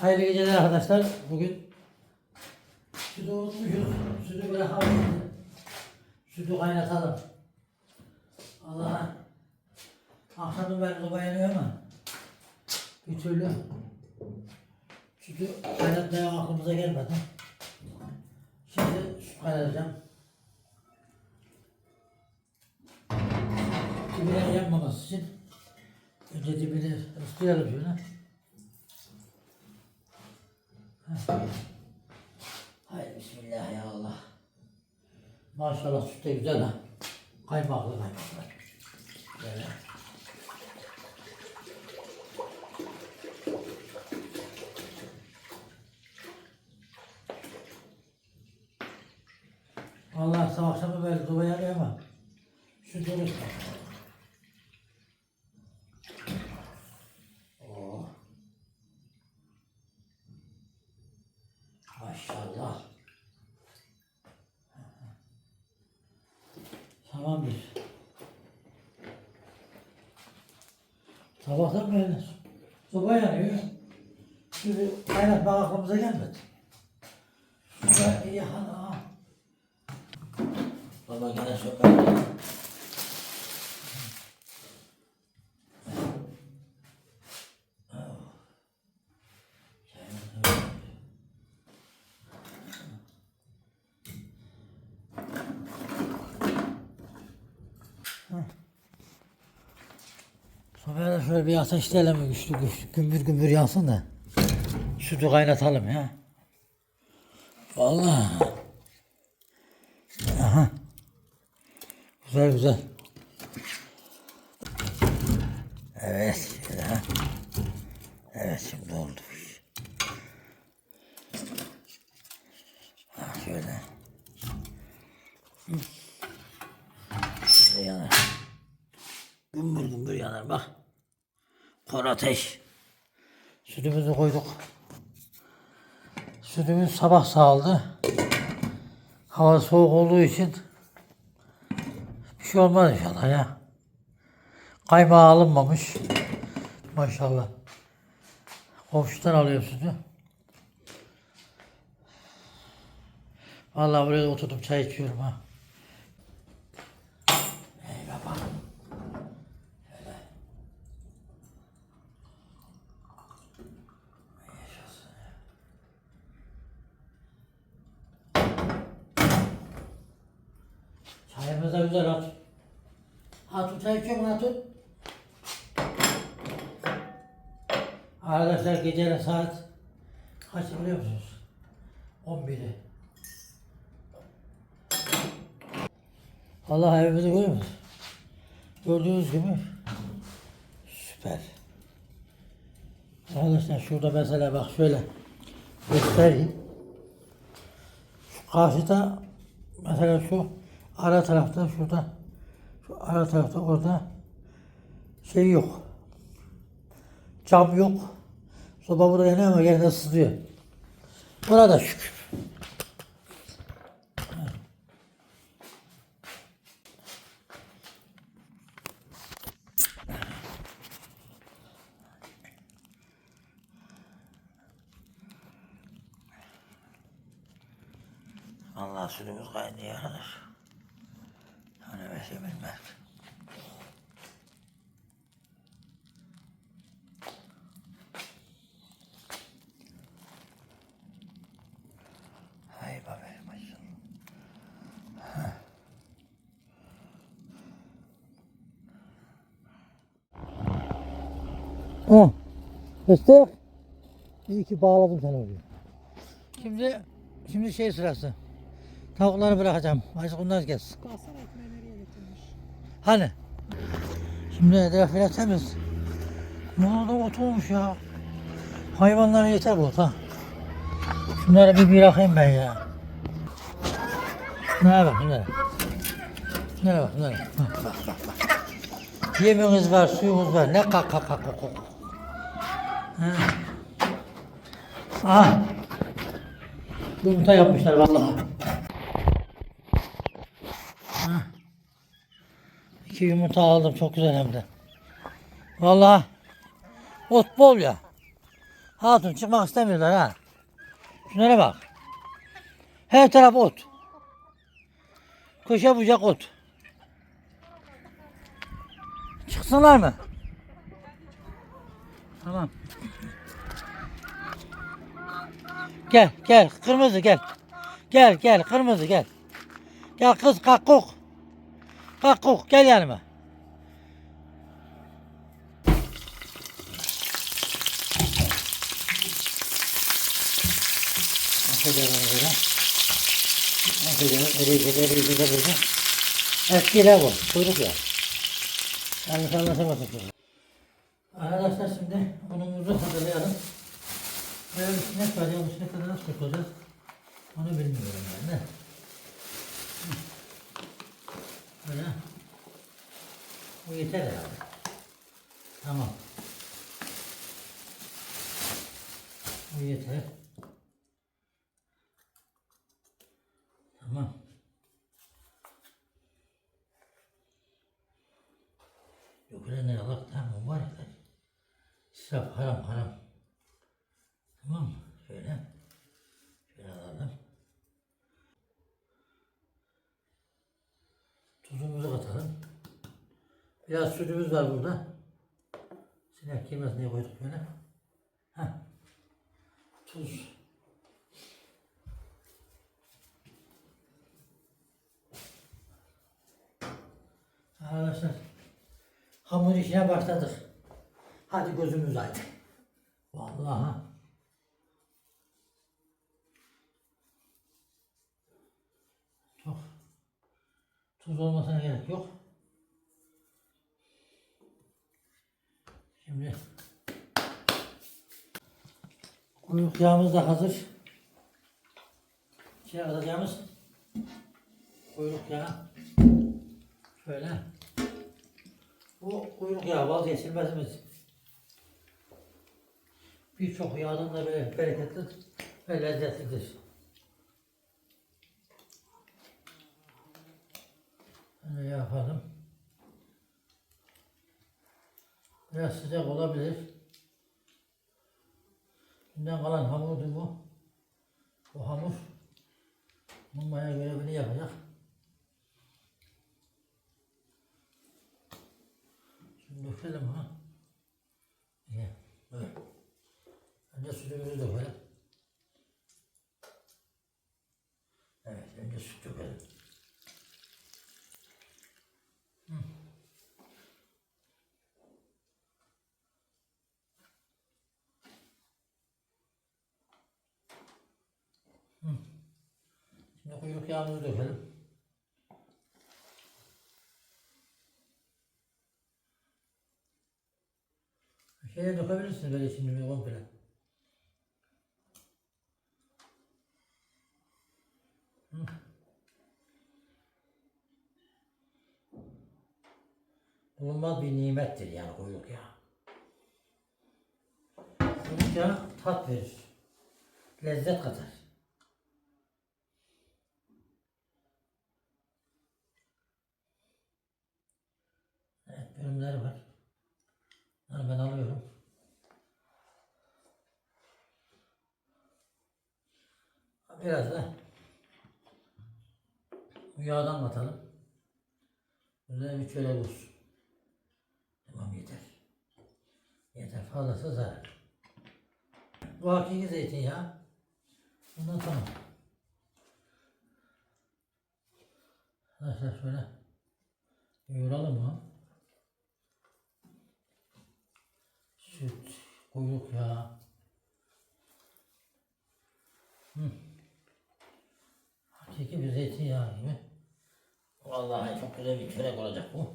Hayırlı geceler arkadaşlar. Bugün sütü unutmuşuz. Sütü bırakalım. Sütü kaynatalım. Allah'a. Akşamın ben soba yanıyor ama bir türlü sütü kaynatmaya aklımıza gelmedi. Şimdi süt kaynatacağım. Dibine yanmaması için önce dibini ıslayalım şöyle. Haydi bismillah ya Allah. Maşallah süt de güzel ha. Kaymaklı kaymaklı. Böyle. Allah sabah akşamı böyle duva yanıyor ama süt olur. Oh. Maşallah. Tamamdır. Sabahtan beri soba yanıyor. Şimdi kaynatmak aklımıza gelmedi. Şurada iyi ha. Baba gene sönmedi. Sobaya da şöyle bir ateşleyelim güçlü güçlü gümbür gümbür yansın da sütü kaynatalım ya. Vallahi. Aha. Güzel güzel. Evet. Evet şimdi oldu. bu iş. Ha, şöyle. Hı. Şöyle yanar. Gümbür gümbür yanar bak. Kor ateş. Sütümüzü koyduk. Sütümüz sabah sağladı. Hava soğuk olduğu için bir şey olmaz inşallah ya. Kaymağı alınmamış. Maşallah. Komşudan alıyor sütü. Vallahi buraya oturdum çay içiyorum ha. Ey baba. Da güzel çay içiyor mu Hatun? Arkadaşlar gecenin saat kaç biliyor musunuz? 11'i. Allah evimizi görüyor musunuz? Gördüğünüz gibi süper. Arkadaşlar şurada mesela bak şöyle göstereyim. Şu karşıda mesela şu ara tarafta şurada şu ara tarafta orada şey yok. Cam yok. Soba burada yanıyor ama de sızıyor. Buna da şükür. Allah sürümüz kaynıyor arkadaş. Şey bilmez. Hay baba maşallah. Ha. Fıstık. İyi ki bağladım seni oraya. Şimdi şimdi şey sırası. Tavukları bırakacağım. Azıcık onlar gelsin. Nereye getirmiş. Hani? Şimdi etrafıyla temiz. Ne oldu ot olmuş ya. Hayvanlara yeter bu ot ha. Şunları bir bırakayım ben ya. Şunlara bak şunlara. Şunlara bak şunlara. Bak bak bak. bak. Var, suyunuz var. Ne kak kak kak kak. Ha. Ah. Yumurta yapmışlar vallahi. İki yumurta aldım çok güzel hem de. Vallahi ot bol ya. Hatun çıkmak istemiyorlar ha. Şunlara bak. Her taraf ot. Köşe bucak ot. Çıksınlar mı? Tamam. Gel gel kırmızı gel. Gel gel kırmızı gel. Gel kız kalk kalk. Kalk kalk gel yanıma. Eskiyle bu. Kuyruk ya. Yanlış anlaşamasın çocuk. Arkadaşlar şimdi unumuzu hazırlayalım. Böyle üstüne koyacağım, üstüne kadar nasıl koyacağız? Onu bilmiyorum ben de. Hı. Böyle. Bu yeter herhalde. Tamam. Bu yeter. Tamam. Yok öyle ne Allah tamam var ya. İsraf haram haram. Tamam mı? Şöyle Tuzumuzu katalım. Biraz sütümüz var burada. Sinek yemez diye koyduk böyle. Heh. Tuz. Arkadaşlar hamur işine başladık. Hadi gözümüz aydın. Vallahi. Çok tuz olmasına gerek yok. Şimdi kuyruk yağımız da hazır. İçine atacağımız kuyruk yağı şöyle. Bu kuyruk yağı vazgeçilmezimiz. Birçok yağdan da böyle bereketli ve lezzetlidir. Yapalım. Biraz sıcak olabilir. Dünden kalan hamurdu bu. Bu hamur mumaya görevini yapacak. Şimdi dökelim ha. Böyle. Önce sütümüzü dökelim. Evet, önce süt dökelim. Hı. Hı. Şimdi kuyruk yağımızı dökelim. Şeye dökebilirsin böyle şimdi komple. Hı. Bulunmaz bir nimettir yani kuyruk yağı. Kuyruk yağı tat verir. Lezzet katar. Bölümleri var. Bunları ben alıyorum. Biraz da yağdan katalım. Üzerine bir çörek olsun. Tamam yeter. Yeter fazlası zarar. Bu hakiki zeytinyağı. Bundan tamam. Arkadaşlar şöyle yoğuralım mı? Süt, kuyruk yağı. Hı. Hakiki bir zeytinyağı gibi. Vallahi çok güzel bir çörek olacak bu.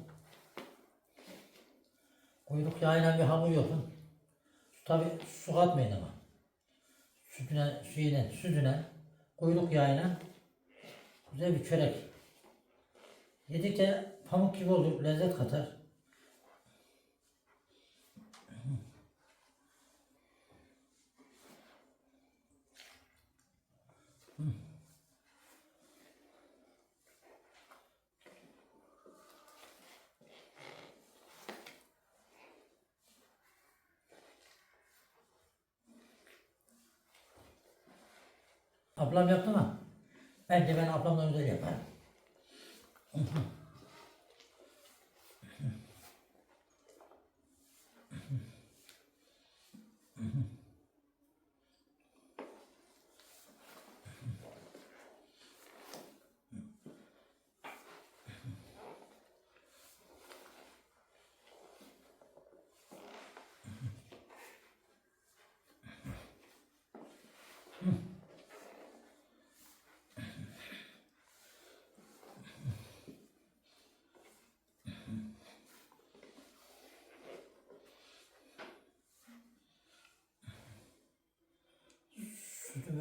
Kuyruk yağıyla bir hamur yapın. Tabi su katmayın ama. Sütüne, suyuna, sütüne, kuyruk yağıyla güzel bir çörek. Yedikçe pamuk gibi olur, lezzet katar. Ablam yaptı ama bence ben ablamdan güzel yaparım.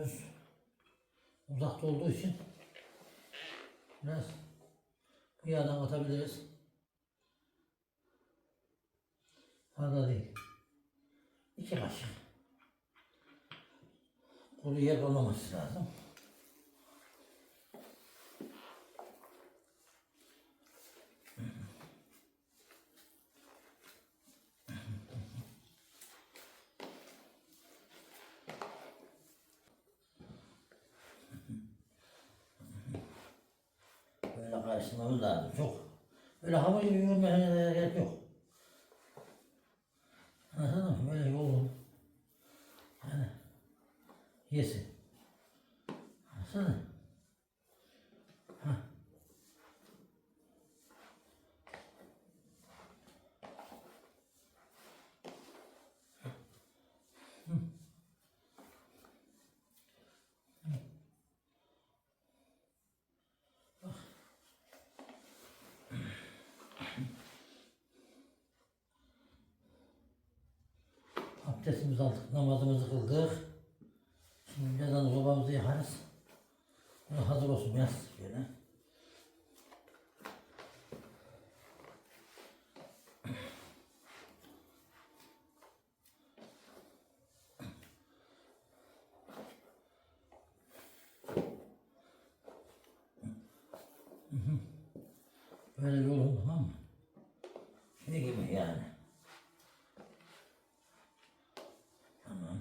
Sütümüz uzakta olduğu için biraz bu yağdan atabiliriz. Fazla değil. İki kaşık. Kuru yer olmaması lazım. Böyle karıştırmamız lazım. Çok. Öyle hamur gibi yoğurmaya gerek yok. Anladın mı? Böyle yoğurun. Yani yesin. Anladın Abdestimizi aldık, namazımızı kıldık. Şimdi birazdan sobamızı yakarız. Bunu hazır olsun biraz şöyle. Böyle yolun tamam mı? Şey gibi yani. Tamam.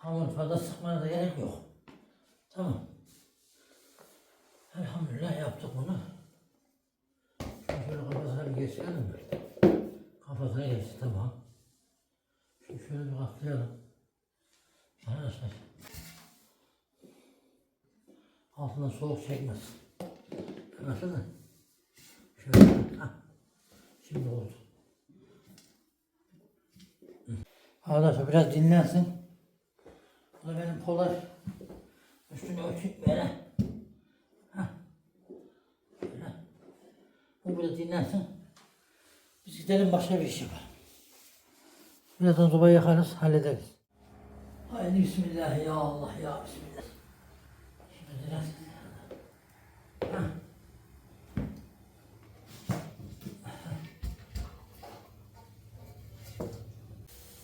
Hamur fazla sıkmana da gerek yok. Tamam. Elhamdülillah yaptık bunu. Şöyle kafasına bir geçirelim mi? Kafasına geçti tamam. Şimdi şöyle bir katlayalım. Arkadaşlar. Altından soğuk çekmez. Mı? Şöyle. Ha. Şimdi oldu. Arkadaşlar biraz dinlensin. Bu da benim polar. Üstünü örtüp böyle. Bu biraz dinlensin. Biz gidelim başka bir iş yapalım. Birazdan sobayı yakarız, hallederiz. Haydi Bismillah ya Allah ya Bismillah. Şimdi biraz Hah.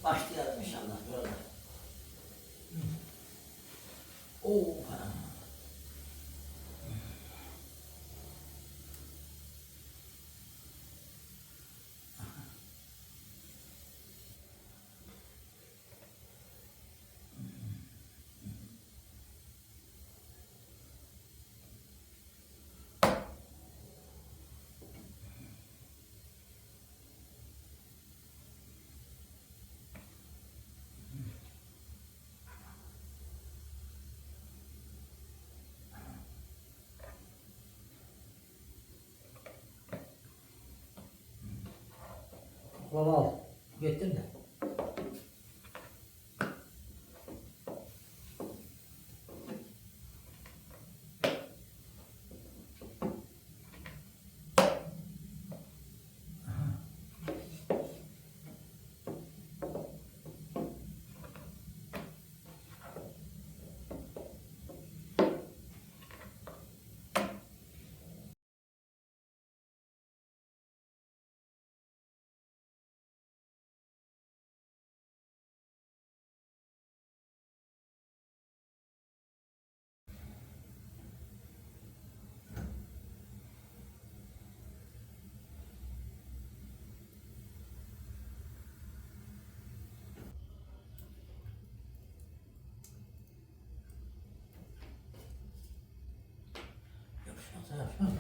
Başlayalım inşallah burada. Oo, Kola al. Getir de. Hadi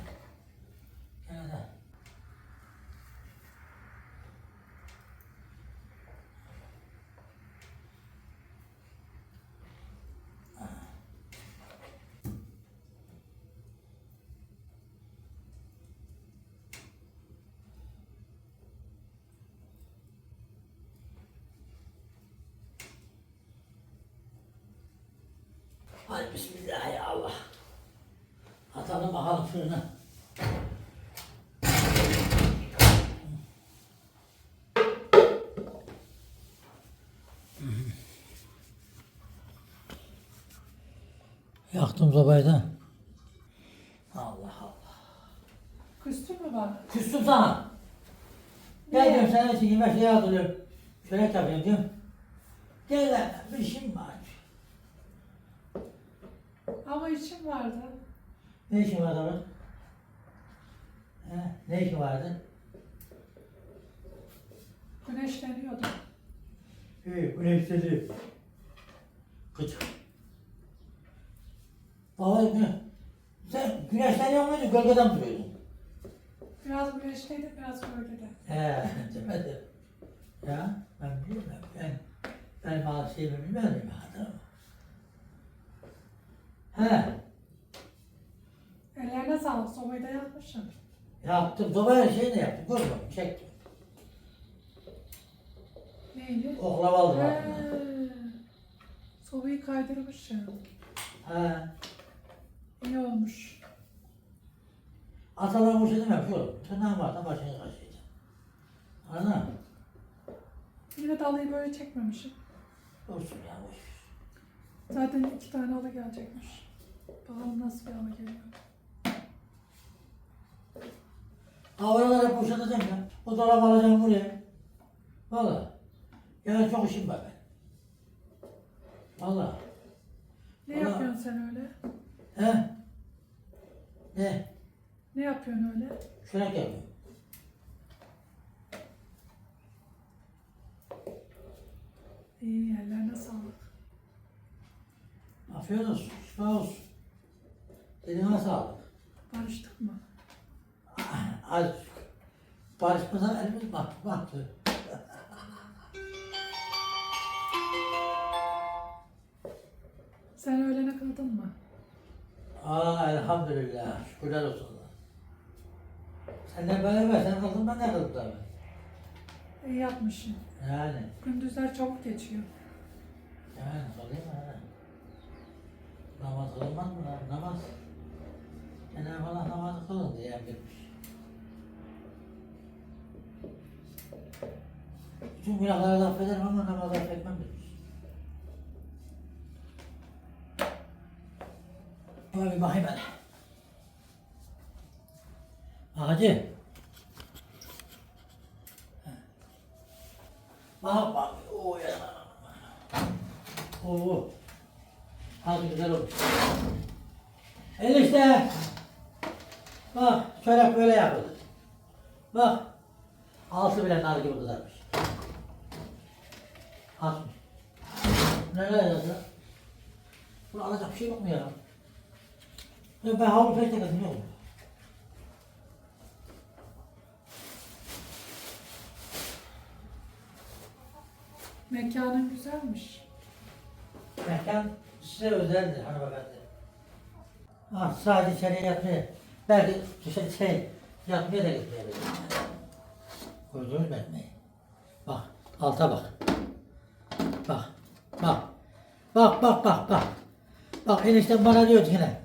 bismillah Allah. Atalım bakalım fırına. Yaktım sobayı da. Allah Allah. Küstü mü var? Küstüm sana. Gel diyorum senin için yemek şey hazırlıyorum. Şöyle yapayım diyorum. Gel lan bir işim var. Ama işim vardı. Ne işin vardı orada? He, ne işin vardı? Güneşleniyordu. İyi, güneşledi. Gıcık. Baba ne? Sen güneşleniyor muydun, gölgeden mi duruyordun? Biraz güneşliydi, biraz gölgede. He, demedim. Ya, ben biliyorum ben. Ben bazı şeyimi bilmedim ya, He, Ellerine sağlık, sobayı da yakmışsın. yaptım. Sobaya şey de yaptım, görmedim, çektim. Neydi? Oklava aldım. He, aklına. sobayı kaydırmışsın. He. İyi olmuş. Atalar bu şey dememiş oğlum. Tırnağın varsa başını kaşıyacaksın. Anladın mı? Yine dalıyı böyle çekmemişim. Olsun ya, boş ver. Zaten iki tane alı gelecekmiş. Bakalım nasıl bir alı geliyor. Ha oraları hep boşaltacağım ya. O dolabı alacağım buraya. Valla. Yani çok işim var ben. Valla. Ne Valla. yapıyorsun sen öyle? He? Ne? Ne yapıyorsun öyle? Şöyle yapıyorum. İyi, ellerine sağlık. Afiyet olsun. Şifa olsun. Eline sağlık. Barıştık mı? Az barışmadan elimiz bak, baktı. Sen öğlene kıldın mı? Aa elhamdülillah. Şükürler olsun. Senden beraber sen kıldın ben de kıldım tabii. İyi yapmışsın. Yani. Gündüzler çabuk geçiyor. Yani kılayım ha. Namaz kılınmaz mı? Namaz. Cenab-ı Allah namazı kılın diye emretmiş. Bütün günahları da affederim ama namazı affetmem demiş. Şuna bir bakayım hele. Hacı. Bak bak. Oo ya. Oo. Hadi güzel olmuş. Enişte. Bak çörek böyle yapılır. Bak. Altı bile nar gibi kızarmış. Atmış. Neler yazdı? Bunu alacak bir şey yok mu ya? Ya ben havlu peşte kızım yok mu? Mekanın güzelmiş. Mekan size özeldir hanımefendi. Ah, sadece içeriye yatmaya, belki dışarı şey, yatmaya da gitmeyebilir. Koyduğunuz metmeyi. Bak, alta. Bak, Bak, bak, bak, bak. Bak eniştem bana diyor ki yine.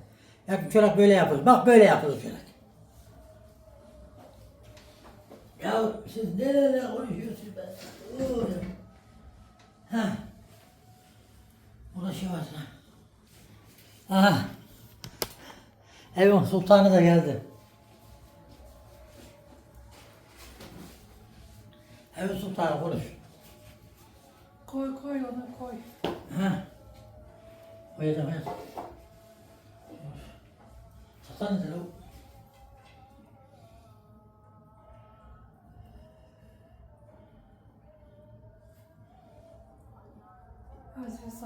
Ya çörek böyle yapılır. Bak böyle yapılır çörek. Ya siz nerede konuşuyorsunuz ben? Ha. Burada şey var ha. Aha. Evin sultanı da geldi. Evin sultanı konuş. Koy koy onu koy. Ha. Koyacağım hayat. Çatal nedir o? Aziz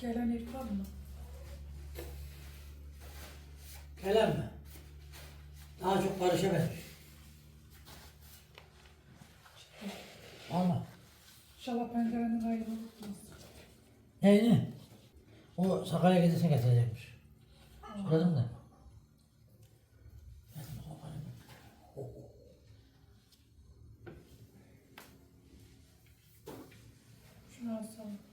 Gelen İrfan mı? Gelen mi? Daha çok barışa benziyor. Valla. İnşallah pencerenin ayrılığı tutmaz. Neydi? O Sakarya gecesini getirecekmiş. Söyledim de. Şunu alsam.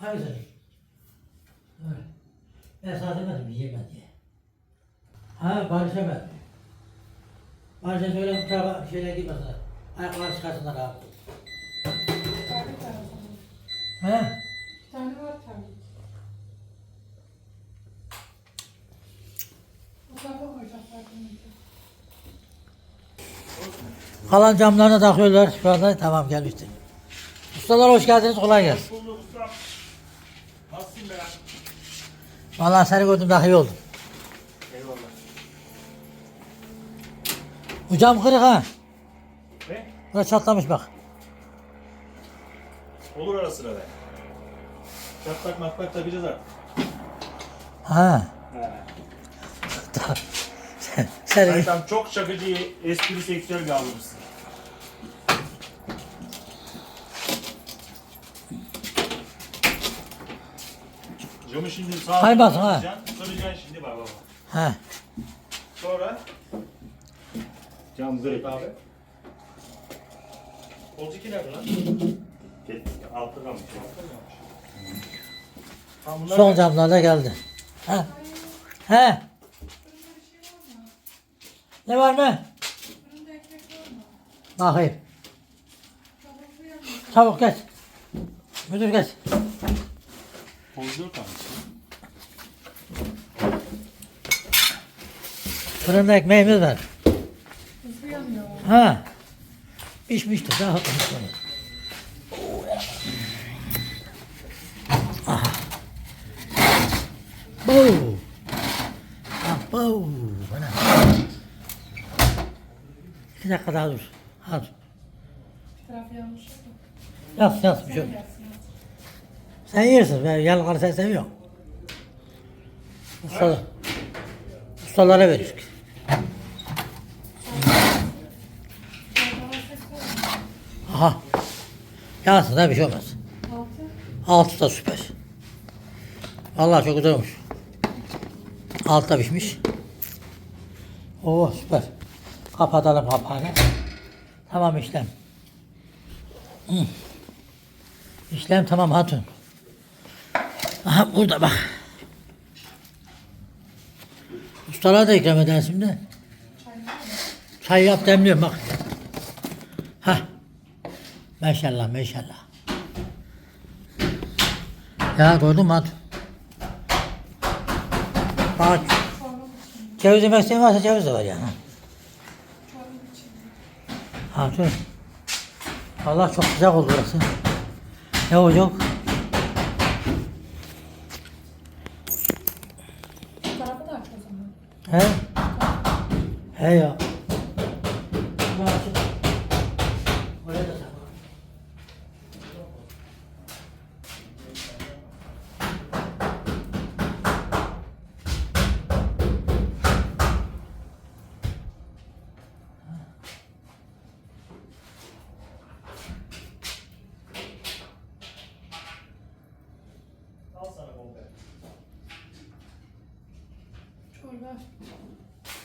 Hangisini? Öyle. Ben sana demedim yiyemem diye. Ha Barış'a ben. Barış'a söyle bu tarafa şeyle gitmesin. Ayakları çıkarsınlar abi. Var. He? Bir tane var tarafa koyacaklar bunu. Kalan camlarını takıyorlar şu anda. Tamam gelmiştir. Ustalar hoş geldiniz. Kolay gelsin. Vallahi seni gördüm daha iyi oldum. Eyvallah. Bu cam kırık ha. Ne? Burası çatlamış bak. Olur ara sıra be. Çatlak matlak takacağız artık. Ha. He. sen, sen Zaten çok şakacı, espri seksüel bir abimizsin. Camı şimdi sağa Kaymasın ha. Kıracaksın şimdi bak baba. Ha. Sonra cam kırık abi. Koltuk nerede lan? Altta kalmış. Tamam, bunlar Son camlar da geldi. Ha. He. Ne var mı? Bakayım. Çabuk geç. Müdür geç. Pozluyor kalmış. Fırında ekmeğimiz var. Ha. Pişmiştir. Daha pişmiş. Aha. Bu. Ah, bu. Bana. İki dakika daha dur. Ama. Yaz yaz bir şey yok. Sen yersin. Ben yalnız sen seviyorum. Ustalar. Ustalara veriyoruz. Aha. Yansın da bir şey olmaz. Altı. Altı da süper. Vallahi çok güzel olmuş. Altı da pişmiş. Oo süper. Kapatalım kapağını. Tamam işlem. Hı. İşlem tamam hatun. Aha burada bak. Ustalara da ikram edersin şimdi. Çay yap demliyorum bak. Ha. Maşallah maşallah. Ya doydum mu? Bak ceviz yemek isteyen varsa ceviz de var yani. Hatun. Allah çok sıcak oldu burası. Ne olacak? Bu tarafı da aç o zaman. He? He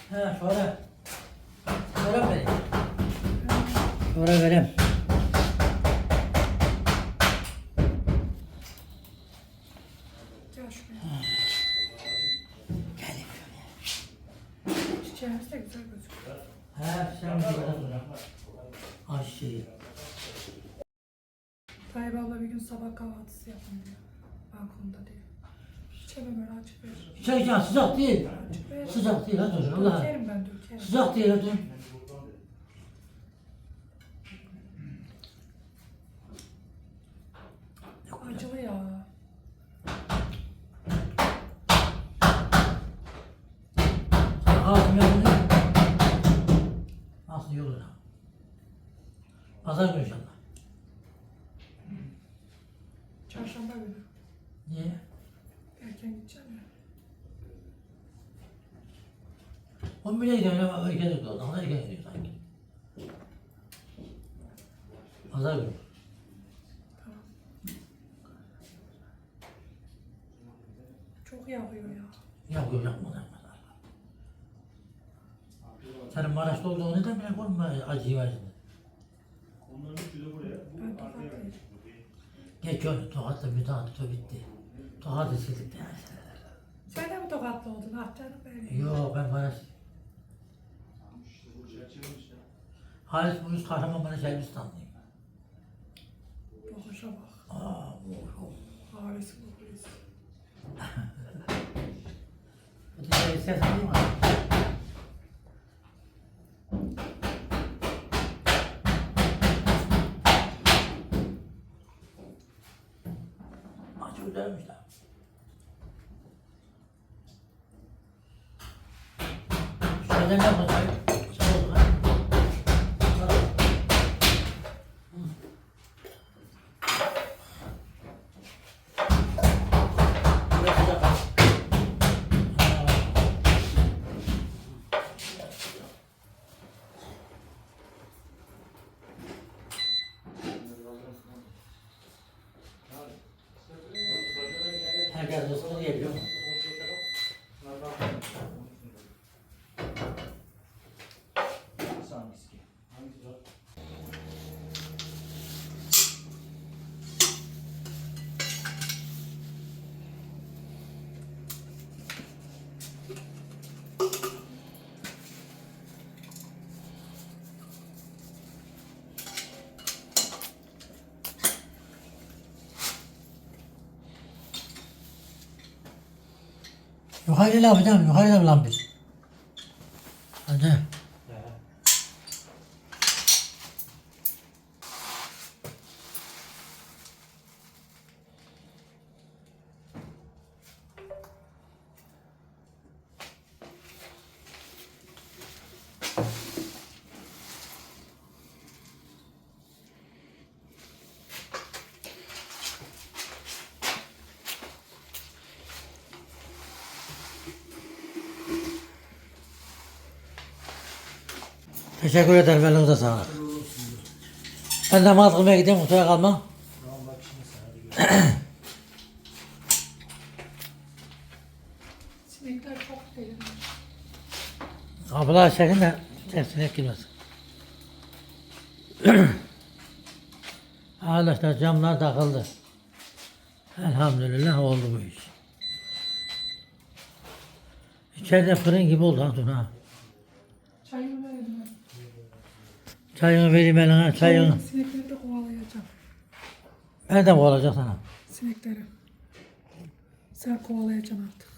Ha sonra. Sonra vereyim. Sonra vereyim. Şey şey. Tayyip abla bir gün sabah kahvaltısı yapın diyor. Balkonda diyor. Çevre merak çıkıyor. Çekeceğim sıcak değil. Sıcak değil dur Allah. Dökerim ben dökerim. Sıcak değil hadi. Acılı ya. Ağzım yandı. Nasıl ha? Pazar günü inşallah. Çarşamba günü. Niye? Erken gideceğim ya. 11'e gidiyorum ama erken gidiyor. Daha erken gidiyor sanki. Pazar günü. Çok yağıyor ya. Yapıyor yapma yapma. Senin Maraş'ta olduğunu neden bile korkma var şimdi. Onların üçü de buraya. Bu arkaya-. Geç onu tokatla müteahhit bitti. Tokat istedik de. Sen de mi tokatlı oldun? Ah canım benim. Yok ben Maraş. İşte bu çerçevemişler. Halis bu yüz Kahramanmaraş Elbistanlıyım. Bakışa bak. Aa bu bu. Harisi kokuyorsun. Bu dışarı ses değil mi? Acı güzelmiş lan. Şöyle ne yapacağım? Sağ ol lan. Sağ ol. Burası da bak. Herkes ısını yiyebiliyor mu? Hangisi ki? Hangisi o? Yukarıda ne yapacağım? Yukarıda mı lan biz? Hadi. Teşekkür ederim. Elinize sağlık. Ben namaz kılmaya gideyim. Kusura kalma. Sinekler çok derin. Kapılar çekin de tersine girmesin. Arkadaşlar camlar takıldı. Elhamdülillah oldu bu iş. İçeride fırın gibi oldu Hatun ha. Çayını vereyim eline, çayını. Sinekleri de kovalayacağım. Nereden olacak sana? Sinekleri. Sen kovalayacaksın artık.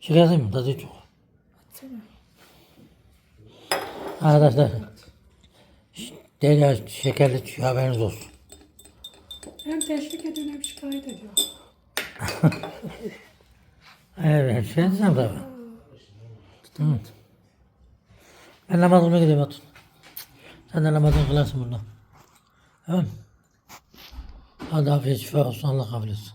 Şekersiz mi? Tadı çok. Atsana. Arkadaşlar. Derya şekerli çıkıyor haberiniz olsun. Hem teşvik ediyor hem şikayet ediyor. Evet, şey diyeceğim tabii. Hı. Ben namazıma gidiyorum Hatun. Sen de namazını kılarsın burada. Tamam? Hadi afiyet şifa olsun Allah kabul etsin.